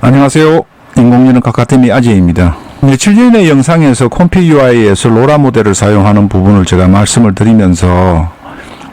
안녕하세요. 인공지능 카카데미 아재입니다. 며칠 전의 영상에서 콤피 UI에서 로라 모델을 사용하는 부분을 제가 말씀을 드리면서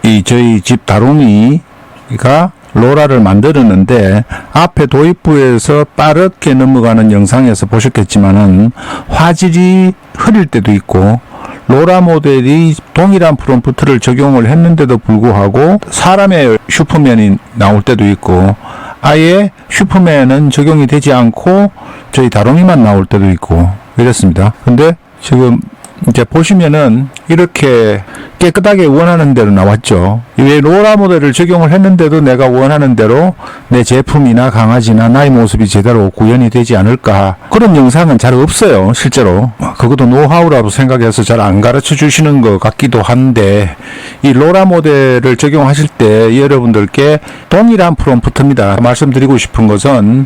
이 저희 집 다롱이가 로라를 만들었는데 앞에 도입부에서 빠르게 넘어가는 영상에서 보셨겠지만은 화질이 흐릴 때도 있고 로라 모델이 동일한 프롬프트를 적용을 했는데도 불구하고 사람의 슈퍼맨이 나올 때도 있고 아예 슈퍼맨은 적용이 되지 않고 저희 다롱이만 나올 때도 있고 이렇습니다. 근데 지금 이제 보시면은 이렇게 깨끗하게 원하는 대로 나왔죠. 왜 로라 모델을 적용을 했는데도 내가 원하는 대로 내 제품이나 강아지나 나의 모습이 제대로 구현이 되지 않을까. 그런 영상은 잘 없어요, 실제로. 그것도 노하우라고 생각해서 잘 안 가르쳐 주시는 것 같기도 한데, 이 로라 모델을 적용하실 때 여러분들께 동일한 프롬프트입니다. 말씀드리고 싶은 것은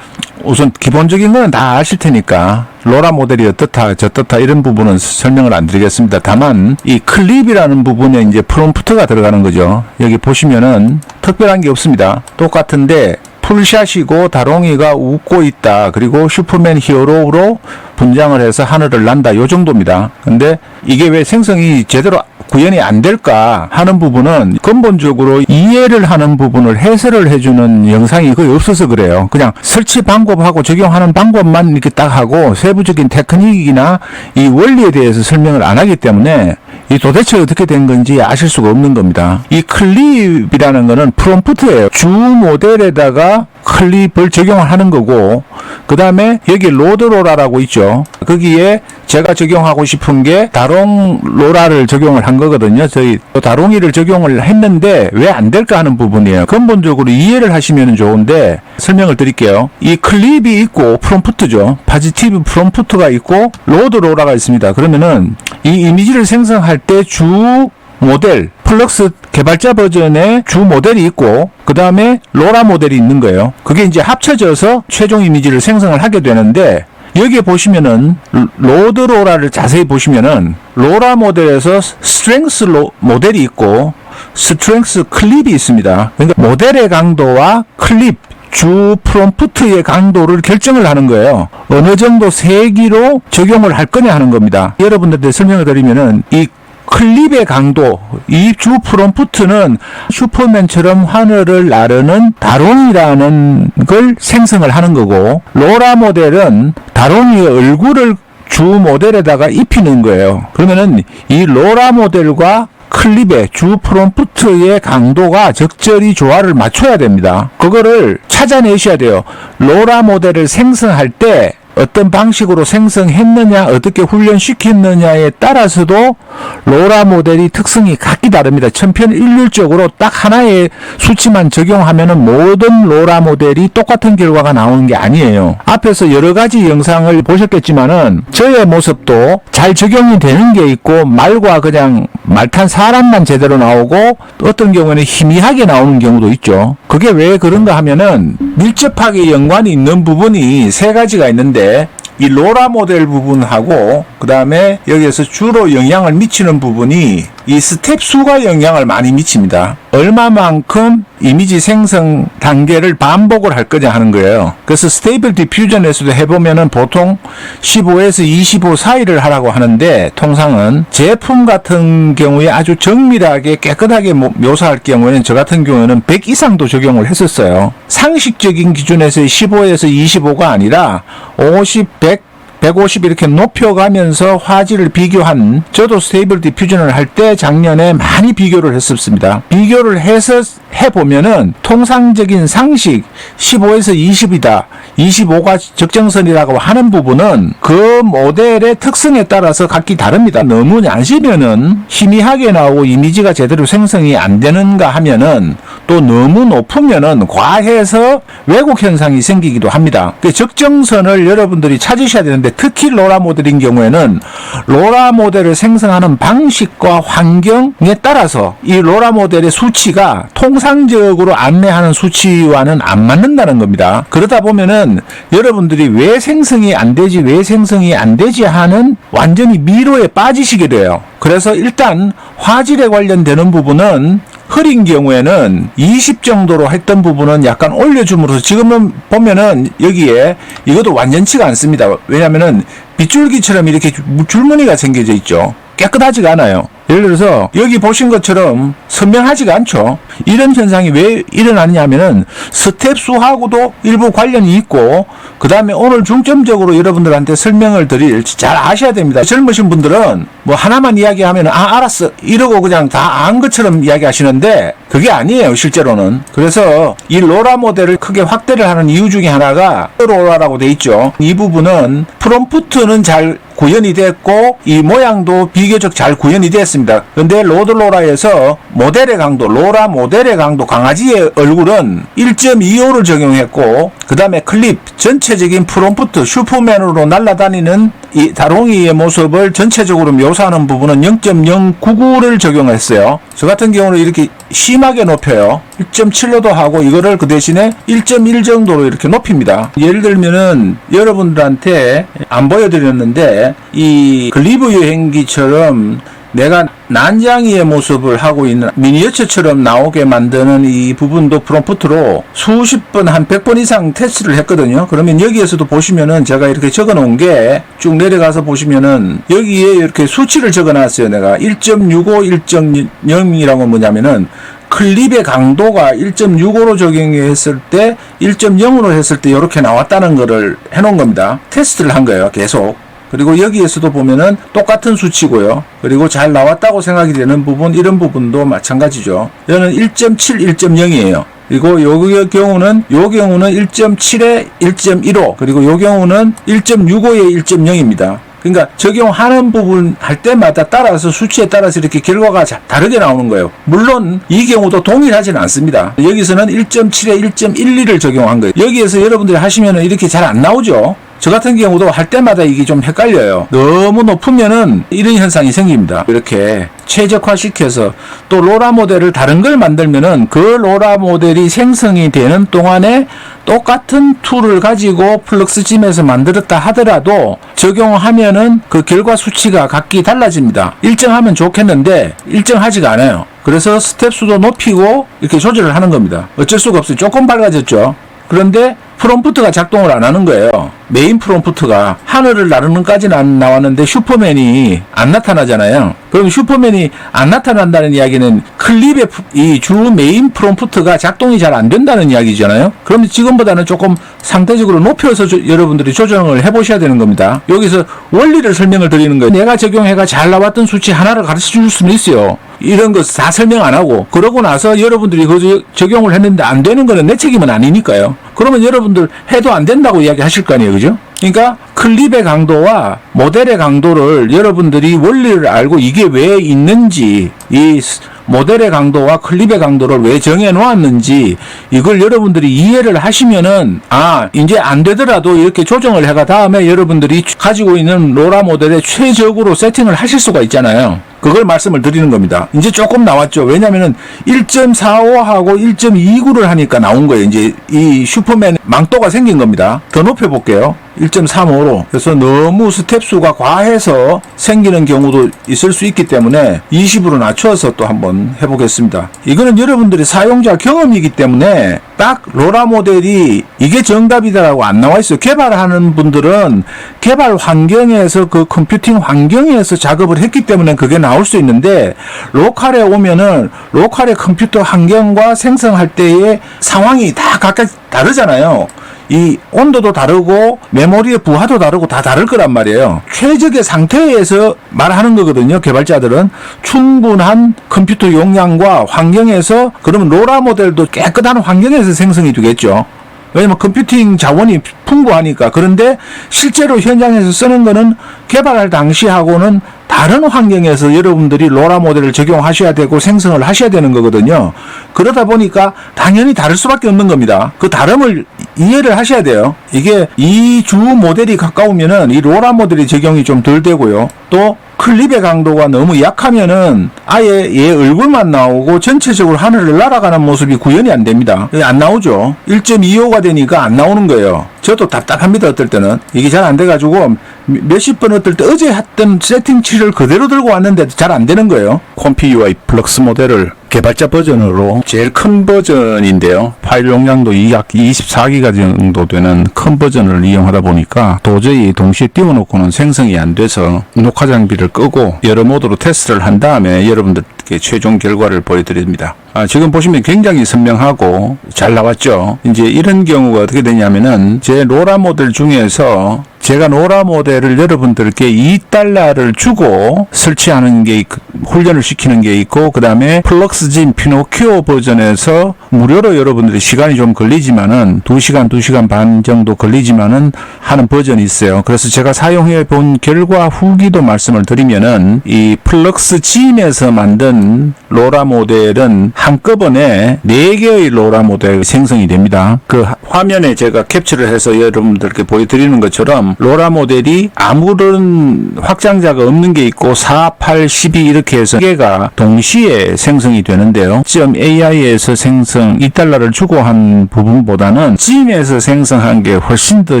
우선 기본적인 건다 아실 테니까 로라 모델이 어떻다 저떻다 이런 부분은 설명을 안 드리겠습니다. 다만 이 클립이라는 부분에 이제 프롬프트가 들어가는 거죠. 여기 보시면은 특별한 게 없습니다. 똑같은데 풀샷이고 다롱이가 웃고 있다. 그리고 슈퍼맨 히어로로 분장을 해서 하늘을 난다. 요 정도입니다. 근데 이게 왜 생성이 제대로 구현이 안 될까 하는 부분은 근본적으로 이해를 하는 부분을 해설을 해주는 영상이 거의 없어서 그래요. 그냥 설치 방법하고 적용하는 방법만 이렇게 딱 하고 세부적인 테크닉이나 이 원리에 대해서 설명을 안 하기 때문에 이 도대체 어떻게 된 건지 아실 수가 없는 겁니다. 이 클립이라는 거는 프롬프트예요. 주 모델에다가 클립을 적용을 하는 거고 그 다음에 여기 로드로라라고 있죠. 거기에 제가 적용하고 싶은 게 다롱 로라를 적용을 한 거거든요. 저희 또 다롱이를 적용을 했는데 왜 안 될까 하는 부분이에요. 근본적으로 이해를 하시면 좋은데 설명을 드릴게요. 이 클립이 있고 프롬프트죠. 파지티브 프롬프트가 있고 로드로라가 있습니다. 그러면은 이 이미지를 생성할 때주 모델 플럭스 개발자 버전의 주 모델이 있고 그 다음에 로라 모델이 있는 거예요. 그게 이제 합쳐져서 최종 이미지를 생성을 하게 되는데 여기에 보시면은 로드 로라를 자세히 보시면은 로라 모델에서 스트렝스 로, 모델이 있고 스트렝스 클립이 있습니다. 그러니까 모델의 강도와 클립 주 프롬프트의 강도를 결정을 하는 거예요. 어느 정도 세기로 적용을 할 거냐 하는 겁니다. 여러분들한테 설명을 드리면은 이 클립의 강도, 이 주 프롬프트는 슈퍼맨처럼 하늘을 나르는 다롱이라는 걸 생성을 하는 거고, 로라 모델은 다롱이의 얼굴을 주 모델에다가 입히는 거예요. 그러면은 이 로라 모델과 클립의 주 프롬프트의 강도가 적절히 조화를 맞춰야 됩니다. 그거를 찾아내셔야 돼요. 로라 모델을 생성할 때 어떤 방식으로 생성했느냐, 어떻게 훈련시켰느냐에 따라서도 로라 모델이 특성이 각기 다릅니다. 천편일률적으로 딱 하나의 수치만 적용하면은 모든 로라 모델이 똑같은 결과가 나오는 게 아니에요. 앞에서 여러 가지 영상을 보셨겠지만은 저의 모습도 잘 적용이 되는 게 있고 말과 그냥 말탄 사람만 제대로 나오고 어떤 경우에는 희미하게 나오는 경우도 있죠. 그게 왜 그런가 하면은 밀접하게 연관이 있는 부분이 세 가지가 있는데 이 로라 모델 부분하고 그 다음에 여기에서 주로 영향을 미치는 부분이 이 스텝 수가 영향을 많이 미칩니다. 얼마만큼 이미지 생성 단계를 반복을 할 거냐 하는 거예요. 그래서 스테이블 디퓨전에서도 해보면은 보통 15에서 25 사이를 하라고 하는데 통상은 제품 같은 경우에 아주 정밀하게 깨끗하게 모- 묘사할 경우에는 저 같은 경우에는 100 이상도 적용을 했었어요. 상식적인 기준에서 15에서 25가 아니라 50, 100, 150 이렇게 높여가면서 화질을 비교한 저도 스테이블 디퓨전을 할 때 작년에 많이 비교를 했었습니다. 비교를 해서 해보면은 통상적인 상식 15에서 20이다. 25가 적정선이라고 하는 부분은 그 모델의 특성에 따라서 각기 다릅니다. 너무 얇으면은 희미하게 나오고 이미지가 제대로 생성이 안 되는가 하면은 또 너무 높으면은 과해서 왜곡 현상이 생기기도 합니다. 그 적정선을 여러분들이 찾으셔야 되는데 특히 로라 모델인 경우에는 로라 모델을 생성하는 방식과 환경에 따라서 이 로라 모델의 수치가 통상적으로 안내하는 수치와는 안 맞는다는 겁니다. 그러다 보면은 여러분들이 왜 생성이 안 되지, 왜 생성이 안 되지 하는 완전히 미로에 빠지시게 돼요. 그래서 일단 화질에 관련되는 부분은 흐린 경우에는 20 정도로 했던 부분은 약간 올려줌으로써 지금은 보면은 여기에 이것도 완전치가 않습니다. 왜냐면은 빗줄기처럼 이렇게 줄- 줄무늬가 생겨져 있죠. 깨끗하지가 않아요. 예를 들어서 여기 보신 것처럼 선명하지가 않죠. 이런 현상이 왜 일어나느냐 하면은 스텝 수하고도 일부 관련이 있고 그 다음에 오늘 중점적으로 여러분들한테 설명을 드릴 잘 아셔야 됩니다. 젊으신 분들은 뭐 하나만 이야기하면 아 알았어 이러고 그냥 다 안 것처럼 이야기하시는데 그게 아니에요 실제로는. 그래서 이 로라 모델을 크게 확대를 하는 이유 중에 하나가 로라라고 돼 있죠. 이 부분은 프롬프트는 잘 구현이 됐고 이 모양도 비교적 잘 구현이 됐습니다. 근데 로드로라에서 모델의 강도, 로라 모델의 강도, 강아지의 얼굴은 1.25를 적용했고 그 다음에 클립 전체적인 프롬프트 슈퍼맨으로 날아다니는 이 다롱이의 모습을 전체적으로 묘사하는 부분은 0.099를 적용했어요. 저 같은 경우는 이렇게 심하게 높여요. 1.7로도 하고 이거를 그 대신에 1.1 정도로 이렇게 높입니다. 예를 들면은 여러분들한테 안 보여드렸는데 이 글리브 여행기처럼 내가 난장이의 모습을 하고 있는 미니어처처럼 나오게 만드는 이 부분도 프롬프트로 수십 번, 한 100번 이상 테스트를 했거든요. 그러면 여기에서도 보시면은 제가 이렇게 적어 놓은 게 쭉 내려가서 보시면은 여기에 이렇게 수치를 적어 놨어요. 내가 1.65, 1.0이라고 뭐냐면은 클립의 강도가 1.65로 적용했을 때 1.0으로 했을 때 이렇게 나왔다는 거를 해놓은 겁니다. 테스트를 한 거예요. 계속. 그리고 여기에서도 보면은 똑같은 수치고요. 그리고 잘 나왔다고 생각이 되는 부분, 이런 부분도 마찬가지죠. 얘는 1.7, 1.0이에요. 그리고 요 경우는 요 경우는 1.7에 1.15 그리고 요 경우는 1.65에 1.0입니다. 그러니까 적용하는 부분 할 때마다 따라서 수치에 따라서 이렇게 결과가 자- 다르게 나오는 거예요. 물론 이 경우도 동일하지는 않습니다. 여기서는 1.7에 1.12를 적용한 거예요. 여기에서 여러분들이 하시면은 이렇게 잘 안 나오죠. 저 같은 경우도 할 때마다 이게 좀 헷갈려요. 너무 높으면은 이런 현상이 생깁니다. 이렇게 최적화시켜서 또 로라 모델을 다른 걸 만들면은 그 로라 모델이 생성이 되는 동안에 똑같은 툴을 가지고 플럭스짐에서 만들었다 하더라도 적용하면은 그 결과 수치가 각기 달라집니다. 일정하면 좋겠는데 일정하지가 않아요. 그래서 스텝 수도 높이고 이렇게 조절을 하는 겁니다. 어쩔 수가 없어요. 조금 밝아졌죠. 그런데 프롬프트가 작동을 안 하는 거예요. 메인 프롬프트가 하늘을 나르는까지는 안 나왔는데 슈퍼맨이 안 나타나잖아요. 그럼 슈퍼맨이 안 나타난다는 이야기는 클립의 이 주 메인 프롬프트가 작동이 잘 안 된다는 이야기잖아요. 그럼 지금보다는 조금 상대적으로 높여서 조- 여러분들이 조정을 해보셔야 되는 겁니다. 여기서 원리를 설명을 드리는 거예요. 내가 적용해가 잘 나왔던 수치 하나를 가르쳐 줄 수는 있어요. 이런 거 다 설명 안 하고 그러고 나서 여러분들이 그 적용을 했는데 안 되는 거는 내 책임은 아니니까요. 그러면 여러분 들 해도 안 된다고 이야기하실 거 아니에요, 그죠? 그러니까 클립의 강도와 모델의 강도를 여러분들이 원리를 알고 이게 왜 있는지 이 스- 모델의 강도와 클립의 강도를 왜 정해 놓았는지 이걸 여러분들이 이해를 하시면은 아 이제 안 되더라도 이렇게 조정을 해가 다음에 여러분들이 가지고 있는 로라 모델에 최적으로 세팅을 하실 수가 있잖아요. 그걸 말씀을 드리는 겁니다. 이제 조금 나왔죠. 왜냐면은 1.45하고 1.29를 하니까 나온 거예요. 이제 이 슈퍼맨 망토가 생긴 겁니다. 더 높여 볼게요. 1.35로. 그래서 너무 스텝 수가 과해서 생기는 경우도 있을 수 있기 때문에 20으로 낮춰서 또 한번 해보겠습니다. 이거는 여러분들이 사용자 경험이기 때문에 딱 로라 모델이 이게 정답이다라고 안 나와 있어요. 개발하는 분들은 개발 환경에서 그 컴퓨팅 환경에서 작업을 했기 때문에 그게 나올 수 있는데 로컬에 오면은 로컬의 컴퓨터 환경과 생성할 때의 상황이 다 각각 다르잖아요. 이 온도도 다르고 메모리의 부하도 다르고 다 다를 거란 말이에요. 최적의 상태에서 말하는 거거든요. 개발자들은 충분한 컴퓨터 용량과 환경에서 그러면 로라 모델도 깨끗한 환경에서 생성이 되겠죠. 왜냐면 컴퓨팅 자원이 풍부하니까. 그런데 실제로 현장에서 쓰는 거는 개발할 당시하고는 다른 환경에서 여러분들이 로라 모델을 적용하셔야 되고 생성을 하셔야 되는 거거든요. 그러다 보니까 당연히 다를 수밖에 없는 겁니다. 그 다름을 이해를 하셔야 돼요. 이게 이 주 모델이 가까우면은 이 로라 모델이 적용이 좀 덜 되고요. 또 클립의 강도가 너무 약하면은 아예 얘 얼굴만 나오고 전체적으로 하늘을 날아가는 모습이 구현이 안 됩니다. 안 나오죠. 1.25가 되니까 안 나오는 거예요. 저도 답답합니다. 어떨 때는 이게 잘 안 돼가지고 몇십 번 어떨 때 어제 했던 세팅치를 그대로 들고 왔는데도 잘 안 되는 거예요. 콤피 UI 플럭스 모델을 개발자 버전으로 제일 큰 버전인데요. 파일 용량도 약 24기가 정도 되는 큰 버전을 이용하다 보니까 도저히 동시에 띄워놓고는 생성이 안 돼서 녹화 장비를 끄고 여러 모드로 테스트를 한 다음에 여러분들께 최종 결과를 보여드립니다. 아, 지금 보시면 굉장히 선명하고 잘 나왔죠. 이제 이런 경우가 어떻게 되냐면은 제 로라 모델 중에서 제가 노라 모델을 여러분들께 2달러를 주고 설치하는 게 있- 훈련을 시키는 게 있고 그 다음에 플럭스진 피노키오 버전에서 무료로 여러분들이 시간이 좀 걸리지만은 2시간 2시간 반 정도 걸리지만은 하는 버전이 있어요. 그래서 제가 사용해 본 결과 후기도 말씀을 드리면은 이 플럭스진에서 만든 로라 모델은 한꺼번에 4개의 로라 모델 생성이 됩니다. 그 화- 화면에 제가 캡처를 해서 여러분들께 보여드리는 것처럼 로라 모델이 아무런 확장자가 없는 게 있고 4, 8, 12 이렇게 해서 개가 동시에 생성이 되는데요. .ai에서 생성 2달러를 주고 한 부분보다는 찜에서 생성한 게 훨씬 더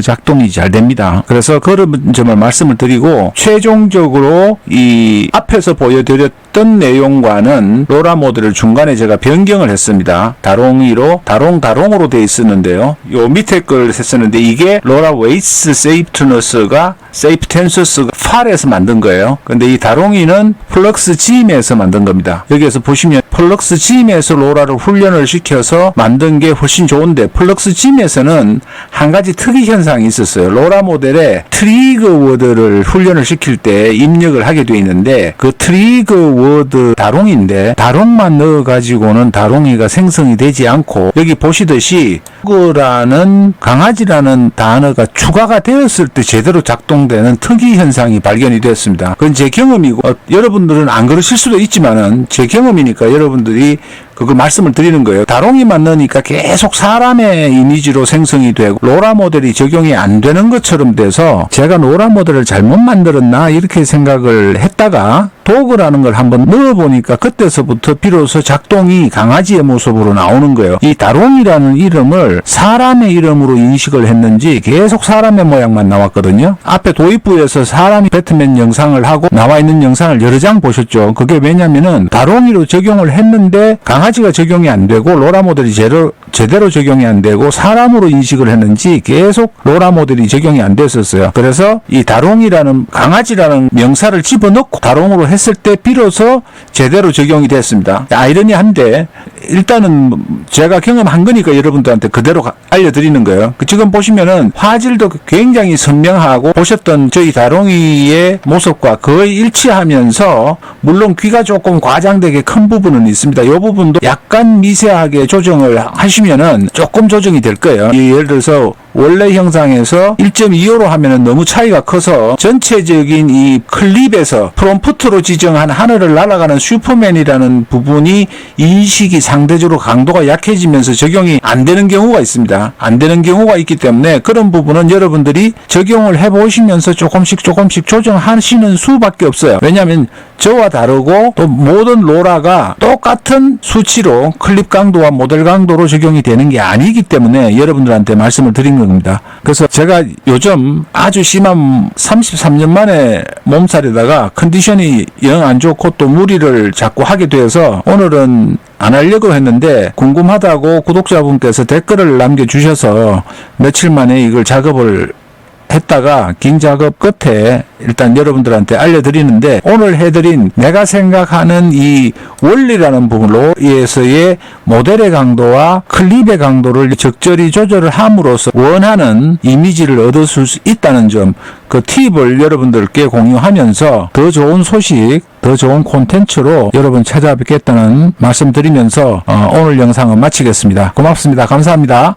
작동이 잘 됩니다. 그래서 그런 점을 말씀을 드리고 최종적으로 이 앞에서 보여드렸던 내용과는 로라 모델을 중간에 제가 변경을 했습니다. 다롱이로 다롱 다롱으로 돼 있었는데요. 요 밑에 걸 했었는데 이게 로라 웨이스 세이프트너스가 세이프 텐서스가 팔에서 만든 거예요. 근데 이 다롱이는 플럭스 짐에서 만든 겁니다. 여기에서 보시면 플럭스 짐에서 로라를 훈련을 시켜서 만든 게 훨씬 좋은데 플럭스 짐에서는 한 가지 특이 현상이 있었어요. 로라 모델에 트리거 워드를 훈련을 시킬 때 입력을 하게 돼 있는데 그 트리거 워드 다롱인데 다롱만 넣어 가지고는 다롱이가 생성이 되지 않고 여기 보시듯이 그라는 강아지라는 단어가 추가가 되었을 때 제대로 작동되는 특이 현상이 발견이 되었습니다. 그건 제 경험이고 어, 여러분들은 안 그러실 수도 있지만은 제 경험이니까 여러분 들이 그거 말씀을 드리는 거예요. 다롱이만 넣으니까 계속 사람의 이미지로 생성이 되고 로라 모델이 적용이 안 되는 것처럼 돼서 제가 로라 모델을 잘못 만들었나 이렇게 생각을 했다가 도그라는 걸 한번 넣어보니까 그때서부터 비로소 작동이 강아지의 모습으로 나오는 거예요. 이 다롱이라는 이름을 사람의 이름으로 인식을 했는지 계속 사람의 모양만 나왔거든요. 앞에 도입부에서 사람이 배트맨 영상을 하고 나와 있는 영상을 여러 장 보셨죠. 그게 왜냐면은 다롱이로 적용을 했는데 강 아지가 적용이 안 되고 로라 모델이 제대로, 제대로 적용이 안 되고 사람으로 인식을 했는지 계속 로라 모델이 적용이 안 됐었어요. 그래서 이 다롱이라는 강아지라는 명사를 집어넣고 다롱으로 했을 때 비로소 제대로 적용이 됐습니다. 아이러니한데 일단은 제가 경험한 거니까 여러분들한테 그대로 가- 알려드리는 거예요. 그 지금 보시면은 화질도 굉장히 선명하고 보셨던 저희 다롱이의 모습과 거의 일치하면서 물론 귀가 조금 과장되게 큰 부분은 있습니다. 이 부분도 약간 미세하게 조정을 하시 면은 조금 조정이 될 거예요. 이 예를 들어서 원래 형상에서 1.25로 하면은 너무 차이가 커서 전체적인 이 클립에서 프롬프트로 지정한 하늘을 날아가는 슈퍼맨이라는 부분이 인식이 상대적으로 강도가 약해지면서 적용이 안 되는 경우가 있습니다. 안 되는 경우가 있기 때문에 그런 부분은 여러분들이 적용을 해보시면서 조금씩 조금씩 조정하시는 수밖에 없어요. 왜냐하면 저와 다르고 또 모든 로라가 똑같은 수치로 클립 강도와 모델 강도로 적용이 되는 게 아니기 때문에 여러분들한테 말씀을 드린 겁니다. 그래서 제가 요즘 아주 심한 33년 만에 몸살에다가 컨디션이 영 안 좋고 또 무리를 자꾸 하게 되어서 오늘은 안 하려고 했는데 궁금하다고 구독자분께서 댓글을 남겨주셔서 며칠 만에 이걸 작업을 했다가 긴 작업 끝에 일단 여러분들한테 알려드리는데 오늘 해드린 내가 생각하는 이 원리라는 부분으로 에서의 모델의 강도와 클립의 강도를 적절히 조절을 함으로써 원하는 이미지를 얻을 수 있다는 점 그 팁을 여러분들께 공유하면서 더 좋은 소식 더 좋은 콘텐츠로 여러분 찾아뵙겠다는 말씀드리면서 어, 오늘 영상은 마치겠습니다. 고맙습니다. 감사합니다.